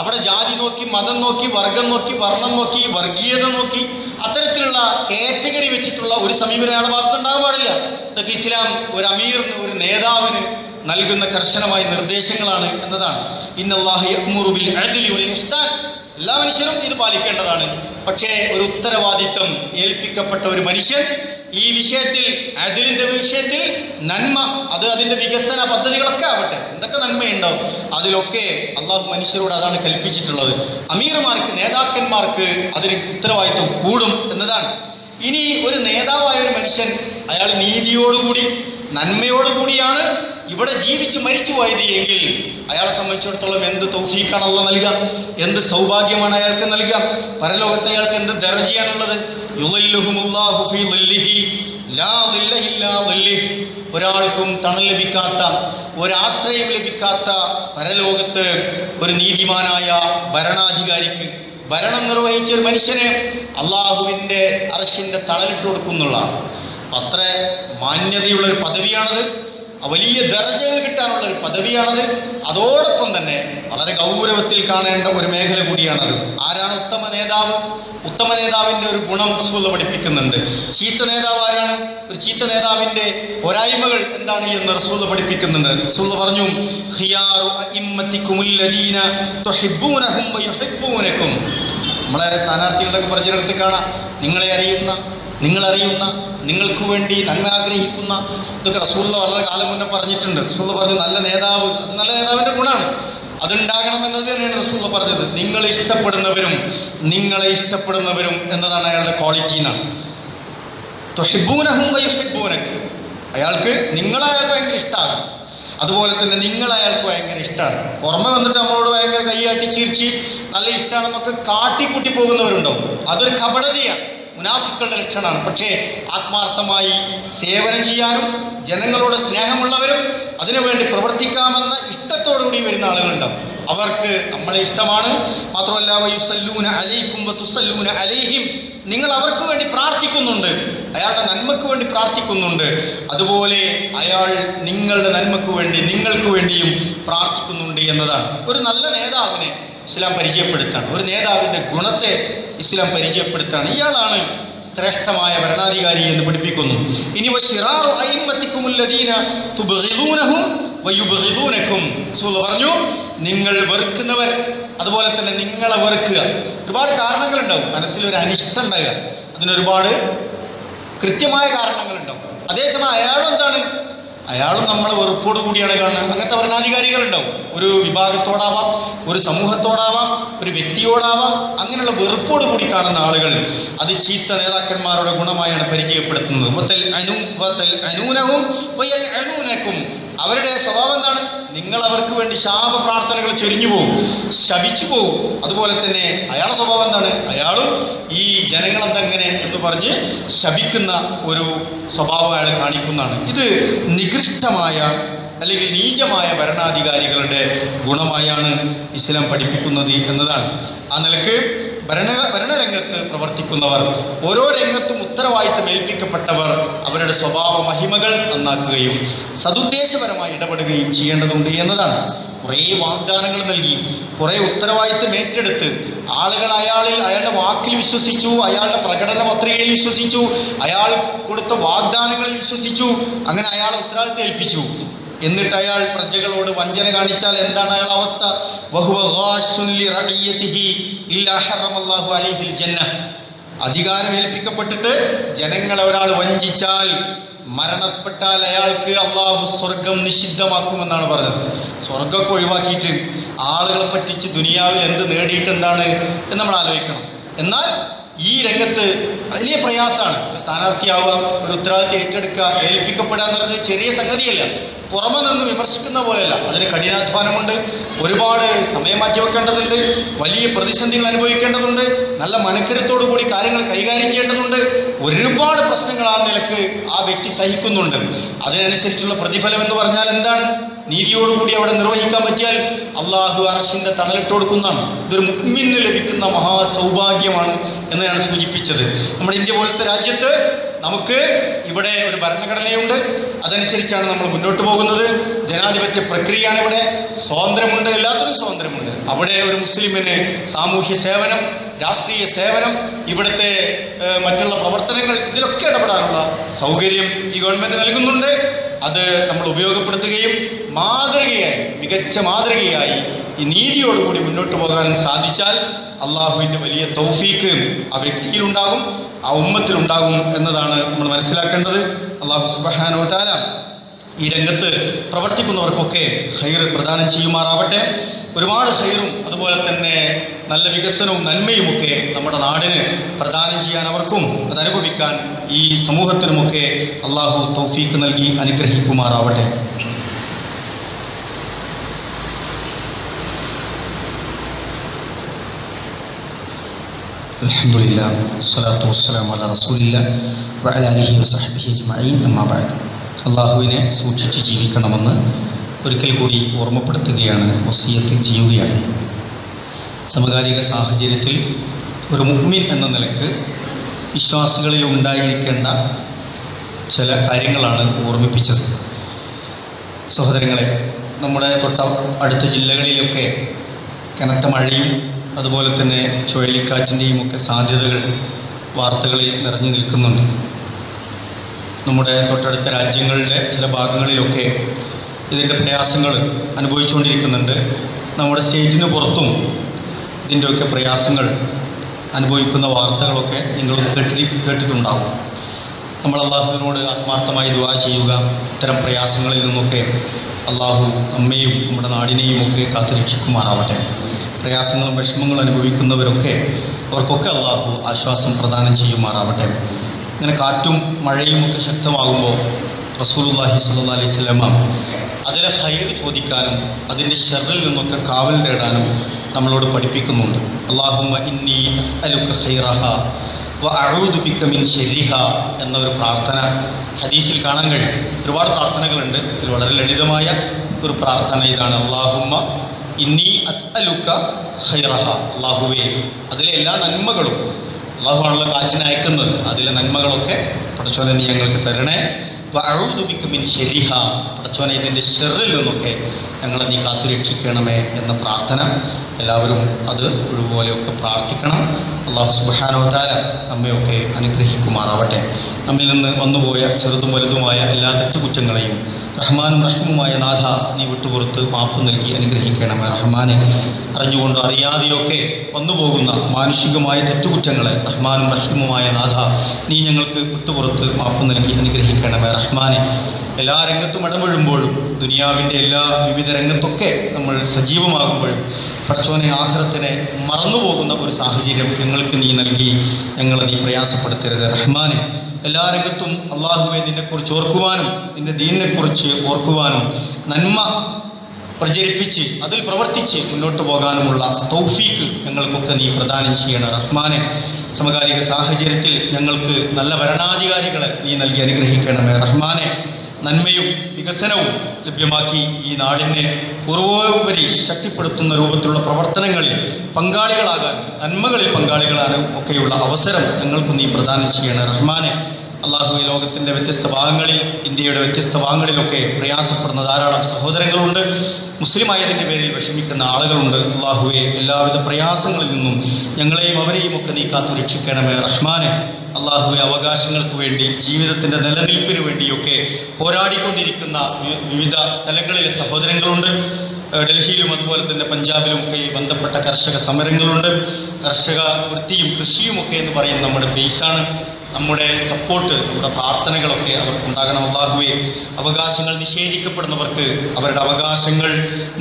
അവിടെ ജാതി നോക്കി മതം നോക്കി വർഗം നോക്കി വർണം നോക്കി വർഗീയത നോക്കി അത്തരത്തിലുള്ള കാറ്റഗറി വെച്ചിട്ടുള്ള ഒരു സമീപനം ഭാഗത്ത് ഉണ്ടാകാൻ പാടില്ല. ഇതൊക്കെ ഇസ്ലാം ഒരു അമീറിന് ഒരു നേതാവിന് നൽകുന്ന കർശനമായ നിർദ്ദേശങ്ങളാണ് എന്നതാണ്. ഇന്നല്ലാഹു യഅ്മുറു ബിൽ അദ്ലി വൽ ഇഹ്സാൻ. എല്ലാ മനുഷ്യരും ഇത് പാലിക്കേണ്ടതാണ്. പക്ഷേ ഒരു ഉത്തരവാദിത്തം ഏൽപ്പിക്കപ്പെട്ട ഒരു മനുഷ്യൻ ഈ വിഷയത്തിൽ അതിലിന്റെ വിഷയത്തിൽ നന്മ അത് അതിന്റെ വികസന പദ്ധതികളൊക്കെ ആവട്ടെ എന്തൊക്കെ നന്മയുണ്ടാവും അതിലൊക്കെ അള്ളാഹു മനുഷ്യരോട് അതാണ് കൽപ്പിച്ചിട്ടുള്ളത്. അമീർമാർക്ക് നേതാക്കന്മാർക്ക് അതിന് ഉത്തരവാദിത്വം കൂടും എന്നതാണ്. ഇനി ഒരു നേതാവായ ഒരു മനുഷ്യൻ അയാൾ നീതിയോടുകൂടി നന്മയോടുകൂടിയാണ് ഇവിടെ ജീവിച്ച് മരിച്ചു പോയത് എങ്കിൽ അയാളെ സംബന്ധിച്ചിടത്തോളം എന്ത് തൗഫീഖാണ് അള്ള നൽകുക? എന്ത് സൗഭാഗ്യമാണ് അയാൾക്ക് നൽകുക? പരലോകത്ത് അയാൾക്ക് എന്ത് ദർജയാണുള്ളത്? ഒരാൾക്കും തണൽ ലഭിക്കാത്ത ഒരാശ്രയം ലഭിക്കാത്ത പരലോകത്ത് ഒരു നീതിമാനായ ഭരണാധികാരിക്ക് ഭരണം നിർവഹിച്ച ഒരു മനുഷ്യന് അള്ളാഹുവിന്റെ അറശിന്റെ തണലിട്ട് കൊടുക്കുന്നുള്ളതാണ് അത്ര മാന്യതയുള്ള ഒരു പദവിയാണത്. വലിയ ദർജകൾ കിട്ടാനുള്ള ഒരു പദവിയാണത്. അതോടൊപ്പം തന്നെ വളരെ ഗൗരവത്തിൽ കാണേണ്ട ഒരു മേഖല കൂടിയാണത്. ആരാണ് ഉത്തമ നേതാവ്? ഉത്തമ നേതാവിന്റെ ഒരു ഗുണം റസൂൽ പഠിപ്പിക്കുന്നുണ്ട്. ചീത്ത നേതാവ് ആരാണ്? ഒരു ചീത്ത നേതാവിന്റെ പോരായ്മകൾ എന്താണ് എന്ന് റസൂൽ പഠിപ്പിക്കുന്നുണ്ട്. റസൂൽ പറഞ്ഞു നമ്മളെ സ്ഥാനാർത്ഥികളുടെ പ്രചരണത്തിൽ കാണാം. നിങ്ങളെ അറിയുന്ന നിങ്ങളറിയുന്ന നിങ്ങൾക്ക് വേണ്ടി നന്മ ആഗ്രഹിക്കുന്ന ഇതൊക്കെ റസൂള്ള വളരെ കാലം മുന്നേ പറഞ്ഞിട്ടുണ്ട്. റസൂള്ള പറഞ്ഞു നല്ല നേതാവ് അത് നല്ല നേതാവിന്റെ ഗുണമാണ് അതുണ്ടാകണം എന്നത് തന്നെയാണ് റസൂള്ള പറഞ്ഞത്. നിങ്ങൾ ഇഷ്ടപ്പെടുന്നവരും നിങ്ങളെ ഇഷ്ടപ്പെടുന്നവരും എന്നതാണ് അയാളുടെ ക്വാളിറ്റി എന്നാണ്. അയാൾക്ക് നിങ്ങളെ അയാൾക്ക് ഭയങ്കര ഇഷ്ടമാണ് അതുപോലെ തന്നെ നിങ്ങൾ അയാൾക്ക് ഭയങ്കര ഇഷ്ടമാണ് പുറമെ വന്നിട്ട് നമ്മളോട് ഭയങ്കര കൈയാട്ടി ചിരിച്ച് നല്ല ഇഷ്ടമാണെന്നൊക്കെ കാട്ടിക്കൂട്ടി പോകുന്നവരുണ്ടാവും. അതൊരു കപടതയാണ്. മുനാഫിക്കളുടെ ലക്ഷണമാണ്. പക്ഷേ ആത്മാർത്ഥമായി സേവനം ചെയ്യാനും ജനങ്ങളോട് സ്നേഹമുള്ളവരും അതിനുവേണ്ടി പ്രവർത്തിക്കാമെന്ന ഇഷ്ടത്തോടുകൂടി വരുന്ന ആളുകളുണ്ടാവും. അവർക്ക് നമ്മളെ ഇഷ്ടമാണ്. മാത്രമല്ല വയുസല്ലൂന അലൈക്കും വത്തുസല്ലൂന അലൈഹിം. നിങ്ങൾ അവർക്ക് വേണ്ടി പ്രാർത്ഥിക്കുന്നുണ്ട്. അയാളുടെ നന്മക്ക് വേണ്ടി പ്രാർത്ഥിക്കുന്നുണ്ട്. അതുപോലെ അയാൾ നിങ്ങളുടെ നന്മക്ക് വേണ്ടി നിങ്ങൾക്ക് വേണ്ടിയും പ്രാർത്ഥിക്കുന്നുണ്ട് എന്നതാണ്. ഒരു നല്ല നേതാവിനെ ഇസ്ലാം പരിചയപ്പെടുത്താണ്. ഒരു നേതാവിന്റെ ഗുണത്തെ ഇസ്ലാം പരിചയപ്പെടുത്താണ്. ഇയാളാണ് ശ്രേഷ്ഠമായ ഭരണാധികാരി എന്ന് പഠിപ്പിക്കുന്നു. ഇനി പറഞ്ഞു നിങ്ങൾ വെറുക്കുന്നവർ അതുപോലെ തന്നെ നിങ്ങളെ വെറുക്കുക. ഒരുപാട് കാരണങ്ങളുണ്ടാവും. മനസ്സിൽ ഒരു അനിഷ്ടം ഉണ്ടാകുക അതിനൊരുപാട് കൃത്യമായ കാരണങ്ങളുണ്ടാവും. അതേസമയം അയാളും എന്താണ്? അയാളും നമ്മളെ വെറുപ്പോട് കൂടിയാണ് കാണുന്നത് അങ്ങനത്തെ ഭരണാധികാരികളുണ്ടാവും. ഒരു വിഭാഗത്തോടാവാം ഒരു സമൂഹത്തോടാവാം ഒരു വ്യക്തിയോടാവാം അങ്ങനെയുള്ള വെറുപ്പോട് കൂടി കാണുന്ന ആളുകൾ അത് ചീത്ത നേതാക്കന്മാരുടെ ഗുണമായാണ് പരിചയപ്പെടുത്തുന്നത്. അനൂനവും അവരുടെ സ്വഭാവം എന്താണ്? നിങ്ങൾ അവർക്ക് വേണ്ടി ശാപ പ്രാർത്ഥനകൾ ചൊരിഞ്ഞു പോകും ശപിച്ചു പോകും. അതുപോലെ തന്നെ അയാളുടെ സ്വഭാവം എന്താണ്? അയാളും ഈ ജനങ്ങൾ എന്തെങ്ങനെ എന്ന് പറഞ്ഞ് ശപിക്കുന്ന ഒരു സ്വഭാവം അയാൾ കാണിക്കുന്നതാണ്. ഇത് നികൃഷ്ടമായ അല്ലെങ്കിൽ നീചമായ ഭരണാധികാരികളുടെ ഗുണമായാണ് ഇസ്ലാം പഠിപ്പിക്കുന്നത് എന്നതാണ്. ആ നിലയ്ക്ക് ഭരണ ഭരണരംഗത്ത് പ്രവർത്തിക്കുന്നവർ ഓരോ രംഗത്തും ഉത്തരവാദിത്തം ഏൽപ്പിക്കപ്പെട്ടവർ അവരുടെ സ്വഭാവ മഹിമകൾ നന്നാക്കുകയും സതുദ്ദേശപരമായി ഇടപെടുകയും ചെയ്യേണ്ടതുണ്ട് എന്നതാണ്. കുറേ വാഗ്ദാനങ്ങൾ നൽകി കുറേ ഉത്തരവാദിത്തം ഏറ്റെടുത്ത് ആളുകൾ അയാളിൽ അയാളുടെ വാക്കിൽ വിശ്വസിച്ചു അയാളുടെ പ്രകടന പത്രികയിൽ വിശ്വസിച്ചു അയാൾ കൊടുത്ത വാഗ്ദാനങ്ങളിൽ വിശ്വസിച്ചു അങ്ങനെ അയാളെ ഉത്തരവാദിത്തം ഏൽപ്പിച്ചു. എന്നിട്ട് അയാൾ പ്രജകളോട് വഞ്ചന കാണിച്ചാൽ എന്താണ് അയാളുടെ അവസ്ഥ? അധികാരം ഏൽപ്പിക്കപ്പെട്ടിട്ട് ജനങ്ങളെ ഒരാൾ വഞ്ചിച്ചാൽ മരണപ്പെട്ടാൽ അയാൾക്ക് അള്ളാഹു സ്വർഗം നിഷിദ്ധമാക്കുമെന്നാണ് പറഞ്ഞത്. സ്വർഗമൊക്കെ ഒഴിവാക്കിയിട്ട് ആളുകളെ പറ്റിച്ച് ദുനിയാവിൽ എന്ത് നേടിയിട്ടെന്താണ് എന്ന് നമ്മൾ ആലോചിക്കണം. എന്നാൽ ഈ രംഗത്ത് വലിയ പ്രയാസമാണ്. സ്ഥാനാർത്ഥിയാവുക ഒരു ഉത്തരവാദിത്വം ഏറ്റെടുക്കുക ഏൽപ്പിക്കപ്പെടുക എന്ന് പറയുന്നത് ചെറിയ സംഗതിയല്ല. പുറമെ നിന്ന് വിമർശിക്കുന്ന പോലെയല്ല. അതിന് കഠിനാധ്വാനമുണ്ട്. ഒരുപാട് സമയം മാറ്റി വെക്കേണ്ടതുണ്ട് വലിയ പ്രതിസന്ധികൾ അനുഭവിക്കേണ്ടതുണ്ട്. നല്ല മനക്കരുത്തോടു കൂടി കാര്യങ്ങൾ കൈകാര്യം ചെയ്യേണ്ടതുണ്ട് ഒരുപാട് പ്രശ്നങ്ങൾ ആ നിലയ്ക്ക് ആ വ്യക്തി സഹിക്കുന്നുണ്ട്. അതിനനുസരിച്ചുള്ള പ്രതിഫലം എന്ന് പറഞ്ഞാൽ എന്താണ്? നീതിയോടുകൂടി അവിടെ നിർവഹിക്കാൻ പറ്റിയാൽ അള്ളാഹു അറഷിന്റെ തണലിട്ട് കൊടുക്കുന്നതാണ് ഇതൊരു മുമ്മിന് ലഭിക്കുന്ന മഹാസൗഭാഗ്യമാണ് എന്ന് ഞാൻ സൂചിപ്പിച്ചത്. നമ്മുടെ ഇന്ത്യ പോലത്തെ രാജ്യത്ത് നമുക്ക് ഇവിടെ ഒരു ഭരണഘടനയുണ്ട്. അതനുസരിച്ചാണ് നമ്മൾ മുന്നോട്ട് പോകുന്നത്. ജനാധിപത്യ പ്രക്രിയയാണ് ഇവിടെ. സ്വാതന്ത്ര്യമുണ്ട്. എല്ലാത്തിനും സ്വാതന്ത്ര്യമുണ്ട്. അവിടെ ഒരു മുസ്ലിമിന് സാമൂഹ്യ സേവനം രാഷ്ട്രീയ സേവനം ഇവിടുത്തെ മറ്റുള്ള പ്രവർത്തനങ്ങൾ ഇതിലൊക്കെ ഇടപെടാനുള്ള സൗകര്യം ഈ ഗവൺമെന്റ് നൽകുന്നുണ്ട്. അത് നമ്മൾ ഉപയോഗപ്പെടുത്തുകയും മാതൃകയായി മികച്ച മാതൃകയായി ഈ നീതിയോടുകൂടി മുന്നോട്ട് പോകാൻ സാധിച്ചാൽ അള്ളാഹുവിന്റെ വലിയ തൗഫീക്ക് ആ വ്യക്തിയിലുണ്ടാകും ആ ഉമ്മത്തിലുണ്ടാകും എന്നതാണ് നമ്മൾ മനസ്സിലാക്കേണ്ടത്. അള്ളാഹു സുബഹാനോ താര ഈ രംഗത്ത് പ്രവർത്തിക്കുന്നവർക്കൊക്കെ ഹൈർ പ്രദാനം ചെയ്യുമാറാവട്ടെ. ഒരുപാട് ഹൈറും അതുപോലെ തന്നെ നല്ല വികസനവും നന്മയുമൊക്കെ നമ്മുടെ നാടിന് പ്രദാനം ചെയ്യാൻ അവർക്കും അത് അനുഭവിക്കാൻ ഈ സമൂഹത്തിനുമൊക്കെ അള്ളാഹു തൗഫീക്ക് നൽകി അനുഗ്രഹിക്കുമാറാവട്ടെ. الحمد لله والصلاة والسلام على رسول الله وعلى آله وصحبه أجمعين أما بعد അള്ളാഹുവിനെ സൂക്ഷിച്ച് ജീവിക്കണമെന്ന് ഒരിക്കൽ കൂടി ഓർമ്മപ്പെടുത്തുകയാണ് വസീയത്ത് ചെയ്യുകയാണ് സമകാലിക സാഹചര്യത്തിൽ ഒരു മുഗ്മിൻ എന്ന നിലക്ക് വിശ്വാസികളിൽ ഉണ്ടായിരിക്കേണ്ട ചില കാര്യങ്ങളാണ് ഓർമ്മിപ്പിച്ചത് സഹോദരങ്ങളെ നമ്മുടെ തൊട്ട അടുത്ത ജില്ലകളിലൊക്കെ കനത്ത മഴയും അതുപോലെ തന്നെ ചുഴലിക്കാറ്റിന്റെയും ഒക്കെ സാധ്യതകൾ വാർത്തകളിൽ നിറഞ്ഞു നിൽക്കുന്നുണ്ട്. നമ്മുടെ തൊട്ടടുത്ത രാജ്യങ്ങളുടെ ചില ഭാഗങ്ങളിലൊക്കെ ഇതിന്റെ പ്രയാസങ്ങൾ അനുഭവിച്ചുകൊണ്ടിരിക്കുന്നുണ്ട്. നമ്മുടെ സ്റ്റേറ്റിന് പുറത്തും ഇതിന്റെയൊക്കെ പ്രയാസങ്ങൾ അനുഭവിക്കുന്ന വാർത്തകളൊക്കെ നിങ്ങൾ കേട്ടി കേട്ടിട്ടുണ്ടാകും നമ്മൾ അള്ളാഹുവിനോട് ആത്മാർത്ഥമായി ദുവാ ചെയ്യുക. ഇത്തരം പ്രയാസങ്ങളിൽ നിന്നൊക്കെ അള്ളാഹു നമ്മയും നമ്മുടെ നാടിനെയും ഒക്കെ കാത്തുരക്ഷിക്കുമാറാവട്ടെ. പ്രയാസങ്ങളും വിഷമങ്ങളും അനുഭവിക്കുന്നവരൊക്കെ അവർക്കൊക്കെ അള്ളാഹു ആശ്വാസം പ്രദാനം ചെയ്യുമാറാവട്ടെ. ഇങ്ങനെ കാറ്റും മഴയും ഒക്കെ ശക്തമാകുമ്പോൾ റസൂലുള്ളാഹി സല്ല അലൈഹി സ്വലമ അതിലെ ഹൈർ ചോദിക്കാനും അതിന്റെ ഷെറിൽ നിന്നൊക്കെ കാവൽ തേടാനും നമ്മളോട് പഠിപ്പിക്കുന്നുണ്ട്. അള്ളാഹുമ്മ ഇന്നി അസ്അലുക ഖൈറഹ വ അഊദു ബിക മിൻ ശർരിഹ എന്ന പ്രാർത്ഥന ഹദീസിൽ കാണാൻ കഴിയും. ഒരുപാട് പ്രാർത്ഥനകളുണ്ട്. ഇതിൽ വളരെ ലളിതമായ ഒരു പ്രാർത്ഥന ഇതാണ് അള്ളാഹുമ്മ ഇന്നി അസ്അലുക്ക ഹൈറഹ അള്ളാഹുവേ അതിലെ എല്ലാ നന്മകളും അള്ളാഹുവാണല്ലോ കാറ്റിന് അയക്കുന്നത്. അതിലെ നന്മകളൊക്കെ പഠിച്ചോലെ നീ ഞങ്ങൾക്ക് തരണേ. ഇതിന്റെ ഷെറിൽ നിന്നൊക്കെ ഞങ്ങളെ നീ കാത്തുരക്ഷിക്കണമേ എന്ന പ്രാർത്ഥന എല്ലാവരും അത് ഒഴിവുപോലെയൊക്കെ പ്രാർത്ഥിക്കണം. അള്ളാഹു സുബാനോതാല നമ്മയൊക്കെ അനുഗ്രഹിക്കുമാറാവട്ടെ. നമ്മിൽ നിന്ന് വന്നുപോയ ചെറുതും വലുതുമായ എല്ലാ തെറ്റുകുറ്റങ്ങളെയും റഹ്മാനും റഹീമുമായ നാഥ നീ വിട്ടുപുറത്ത് മാപ്പ് നൽകി അനുഗ്രഹിക്കണമേ റഹ്മാനെ. അറിഞ്ഞുകൊണ്ടോ അറിയാതെയൊക്കെ വന്നുപോകുന്ന മാനുഷികമായ തെറ്റുകുറ്റങ്ങളെ റഹ്മാനും റഹീമുമായ നാഥ നീ ഞങ്ങൾക്ക് വിട്ടുപുറത്ത് മാപ്പ് നൽകി അനുഗ്രഹിക്കണമേ റഹ്മാനെ. എല്ലാ രംഗത്തും ഇടപെടുമ്പോഴും ദുനിയാവിന്റെ എല്ലാ വിവിധ രംഗത്തൊക്കെ നമ്മൾ സജീവമാകുമ്പോഴും പടച്ചോനെ ആഹ്റത്തിനെ മറന്നുപോകുന്ന ഒരു സാഹചര്യം ഞങ്ങൾക്ക് നീ നൽകി ഞങ്ങളെ നീ പ്രയാസപ്പെടുത്തരുത്. റഹ്മാനെ എല്ലാ രംഗത്തും അള്ളാഹുവെ നിന്നെക്കുറിച്ച് ഓർക്കുവാനും നിന്റെ ദീനിനെക്കുറിച്ച് ഓർക്കുവാനും നന്മ പ്രചരിപ്പിച്ച് അതിൽ പ്രവർത്തിച്ച് മുന്നോട്ട് പോകാനുമുള്ള തൗഫീക്ക് ഞങ്ങൾക്കൊക്കെ നീ പ്രദാനം ചെയ്യണം. റഹ്മാനെ സമകാലിക സാഹചര്യത്തിൽ ഞങ്ങൾക്ക് നല്ല ഭരണാധികാരികളെ നീ നൽകി അനുഗ്രഹിക്കണമേ. റഹ്മാനെ നന്മയും വികസനവും ലഭ്യമാക്കി ഈ നാടിനെ പൂർവോപരി ശക്തിപ്പെടുത്തുന്ന രൂപത്തിലുള്ള പ്രവർത്തനങ്ങളിൽ പങ്കാളികളാകാൻ നന്മകളിൽ പങ്കാളികളാകാനും ഒക്കെയുള്ള അവസരം ഞങ്ങൾക്ക് നീ പ്രദാനം ചെയ്യണം. റഹ്മാനെ അള്ളാഹു ഈ ലോകത്തിന്റെ വ്യത്യസ്ത ഭാഗങ്ങളിൽ ഇന്ത്യയുടെ വ്യത്യസ്ത ഭാഗങ്ങളിലൊക്കെ പ്രയാസപ്പെടുന്ന ധാരാളം സഹോദരങ്ങളുണ്ട്. മുസ്ലിം ആയതിന്റെ പേരിൽ വിഷമിക്കുന്ന ആളുകളുണ്ട്. അള്ളാഹുവെ എല്ലാവിധ പ്രയാസങ്ങളിൽ നിന്നും ഞങ്ങളെയും അവരെയും ഒക്കെ നീ കാത്തു രക്ഷിക്കണമേ റഹ്മാനെ. അള്ളാഹുവെ അവകാശങ്ങൾക്ക് വേണ്ടി ജീവിതത്തിന്റെ നിലനിൽപ്പിന് വേണ്ടിയൊക്കെ പോരാടിക്കൊണ്ടിരിക്കുന്ന വിവിധ സ്ഥലങ്ങളിലെ സഹോദരങ്ങളുണ്ട്. ഡൽഹിയിലും അതുപോലെ തന്നെ പഞ്ചാബിലും ഒക്കെ ബന്ധപ്പെട്ട കർഷക സമരങ്ങളുണ്ട്. കർഷക വൃത്തിയും കൃഷിയും ഒക്കെ എന്ന് പറയുന്നത് നമ്മുടെ ബേസാണ് നമ്മുടെ സപ്പോർട്ട് നമ്മുടെ പ്രാർത്ഥനകളൊക്കെ അവർക്ക് ഉണ്ടാകണം. അള്ളാഹുവെ അവകാശങ്ങൾ നിഷേധിക്കപ്പെടുന്നവർക്ക് അവരുടെ അവകാശങ്ങൾ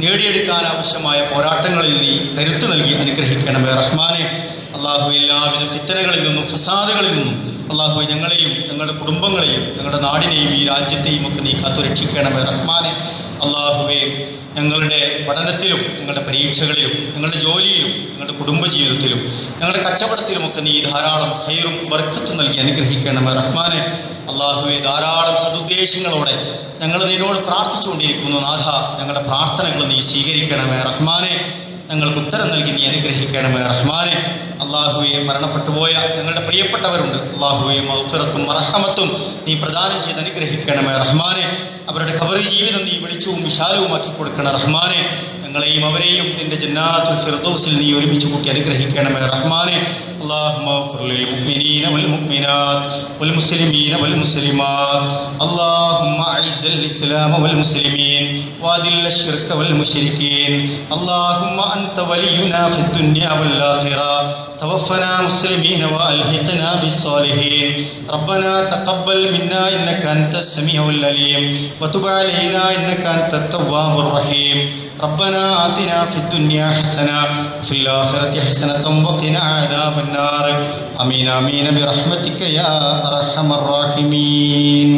നേടിയെടുക്കാൻ ആവശ്യമായ പോരാട്ടങ്ങളിൽ നീ കരുത്ത് നൽകി അനുഗ്രഹിക്കണമേ. റഹ്മാനെ അള്ളാഹു എല്ലാവിധ ഫിത്തനകളിൽ നിന്നും ഫസാദുകളിൽ നിന്നും അള്ളാഹു ഞങ്ങളെയും ഞങ്ങളുടെ കുടുംബങ്ങളെയും ഞങ്ങളുടെ നാടിനെയും ഈ രാജ്യത്തെയും ഒക്കെ നീ കാത്തുരക്ഷിക്കണമേ. റഹ്മാനെ അള്ളാഹുവെ ഞങ്ങളുടെ പഠനത്തിലും ഞങ്ങളുടെ പരീക്ഷകളിലും ഞങ്ങളുടെ ജോലിയിലും ഞങ്ങളുടെ കുടുംബജീവിതത്തിലും ഞങ്ങളുടെ കച്ചവടത്തിലുമൊക്കെ നീ ധാരാളം ഹൈറും വർക്കത്തും നൽകി അനുഗ്രഹിക്കണമേ റഹ്മാനെ. അള്ളാഹുവെ ധാരാളം സതുദ്ദേശങ്ങളോടെ ഞങ്ങൾ നിന്നോട് പ്രാർത്ഥിച്ചുകൊണ്ടിരിക്കുന്നു നാഥ. ഞങ്ങളുടെ പ്രാർത്ഥനകൾ നീ സ്വീകരിക്കണമേ റഹ്മാനെ. ഞങ്ങൾക്ക് ഉത്തരം നൽകി നീ അനുഗ്രഹിക്കണമേ റഹ്മാനെ. അള്ളാഹുവെ മരണപ്പെട്ടുപോയ ഞങ്ങളുടെ പ്രിയപ്പെട്ടവരുണ്ട്. അള്ളാഹുവെ മൗഫിറത്തും മറഹമത്തും നീ പ്രദാനം ചെയ്ത് അനുഗ്രഹിക്കണമേ റഹ്മാനെ. അവരുടെ ഖബർ ജീവിതം നീ വെളിച്ചവും വിശാലവുമാക്കി കൊടുക്കണം റഹ്മാനെ ഞങ്ങളെയും അവരെയും നിന്റെ ജന്നാത്തുൽ ഫിർദൗസിൽ നീ ഒരുമിച്ച് കൂട്ടി അനുഗ്രഹിക്കണമേ റഹ്മാനെ اللهم اغفر للمؤمنين والمؤمنات والمسلمين والمسلمات اللهم اعز الاسلام والمسلمين واذل الشرك والمشركين اللهم انت ولينا في الدنيا والاخره توفنا مسلمين وألحقنا بالصالحين. ربنا تقبل منا إنك أنت السميع العليم. وتب علينا إنك أنت التواب الرحيم. ربنا آتنا في الدنيا حسنة وفي الآخرة حسنة وقنا عذاب النار. آمين آمين برحمتك يا أرحم الراحمين.